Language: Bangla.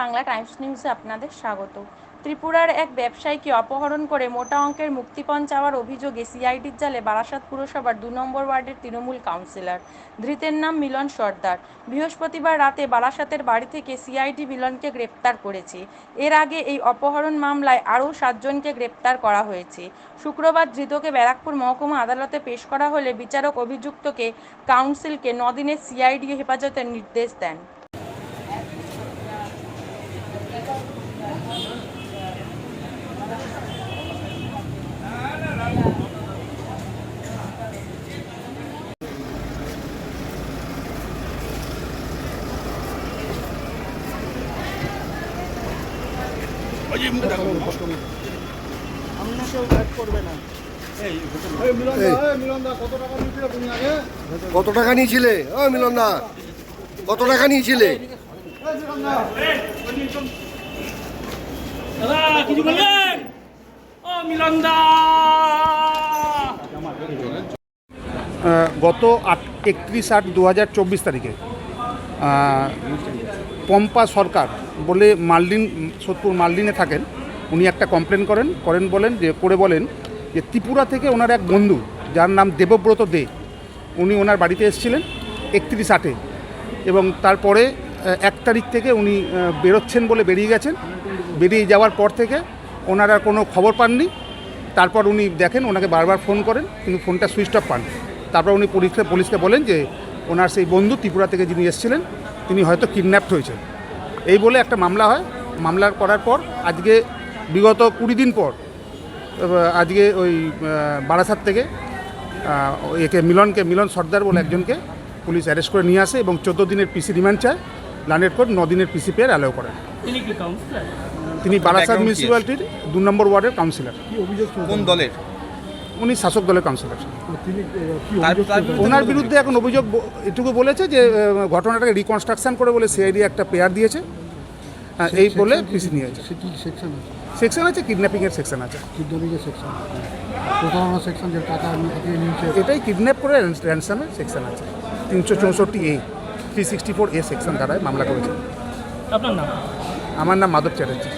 বাংলা টাইমস নিউজে আপনাদের স্বাগত। ত্রিপুরার এক ব্যবসায়ীকে অপহরণ করে মোটা অঙ্কের মুক্তিপণ চাওয়ার অভিযোগে সিআইডির জালে বারাসাত পুরসভার দু নম্বর ওয়ার্ডের তৃণমূল কাউন্সিলর। ধৃতের নাম মিলন সর্দার। বৃহস্পতিবার রাতে বারাসাতের বাড়ি থেকে সিআইডি মিলনকে গ্রেপ্তার করেছে। এর আগে এই অপহরণ মামলায় আরও সাতজনকে গ্রেপ্তার করা হয়েছে। শুক্রবার ধৃতকে ব্যারাকপুর মহকুমা আদালতে পেশ করা হলে বিচারক অভিযুক্তকে কাউন্সিলকে নদিনের সিআইডি হেফাজতের নির্দেশ দেন। কত টাকা নিয়েছিলে? ও মিলন দা কত টাকা নিয়েছিলে? দাদা কিছু বলবেন? ও মিলন দা আহ, গত আট একত্রিশ আট দু হাজার চব্বিশ তারিখে পম্পা সরকার বলে মালদিন, সোদপুর মালদিনে থাকেন, উনি একটা কমপ্লেন করেন করেন বলেন, যে, করে বলেন যে, ত্রিপুরা থেকে ওনার এক বন্ধু, যার নাম দেবব্রত দে, উনি ওনার বাড়িতে এসেছিলেন একত্রিশ আটে এবং তারপরে এক তারিখ থেকে উনি বেরোচ্ছেন বলে বেরিয়ে গেছেন। বেরিয়ে যাওয়ার পর থেকে ওনার আর কোনো খবর পাননি। তারপর উনি দেখেন, ওনাকে বারবার ফোন করেন, কিন্তু ফোনটা সুইচ অফ পান তারপর উনি পুলিশকে পুলিশকে বলেন যে, ওনার সেই বন্ধু ত্রিপুরা থেকে যিনি এসেছিলেন তিনি হয়তো কিডন্যাপড হয়েছেন। এই বলে একটা মামলা হয়। মামলা করার পর আজকে বিগত কুড়ি দিন পর আজকে ওই বারাসাত থেকে একে মিলনকে মিলন সর্দার বলে একজনকে পুলিশ অ্যারেস্ট করে নিয়ে আসে এবং চোদ্দ দিনের পিসি রিমান্ড চায়। লান্ডেড কোর্ট ন দিনের পিসি পেয়ে অ্যালাউ করেন তিনি বারাসাত মিউনিসিপ্যালিটির দু নম্বর ওয়ার্ডের কাউন্সিলর কোন দলের? উনি শাসক দলের কাউন্সিলর ওনার বিরুদ্ধে এখন অভিযোগ এটুকু বলেছে যে ঘটনাটাকে রিকনস্ট্রাকশন করে বলে সিআইডি একটা পেয়ার দিয়েছে। হ্যাঁ, এই বলে পিসি নিয়েছে সেকশন আছে। সেকশন আছে কিডন্যাপিংয়ের সেকশন আছে। কিডন্যাপিংয়ের সেকশন প্রতারণা সেকশন যে টাকা নিয়েছে। এটাই কিডন্যাপ করে র্যানসামের সেকশন আছে। তিনশো চৌষট্টি A three sixty four A section দ্বারাই মামলা করেছে। আপনার নাম? আমার নাম মাধব চ্যাটার্জি।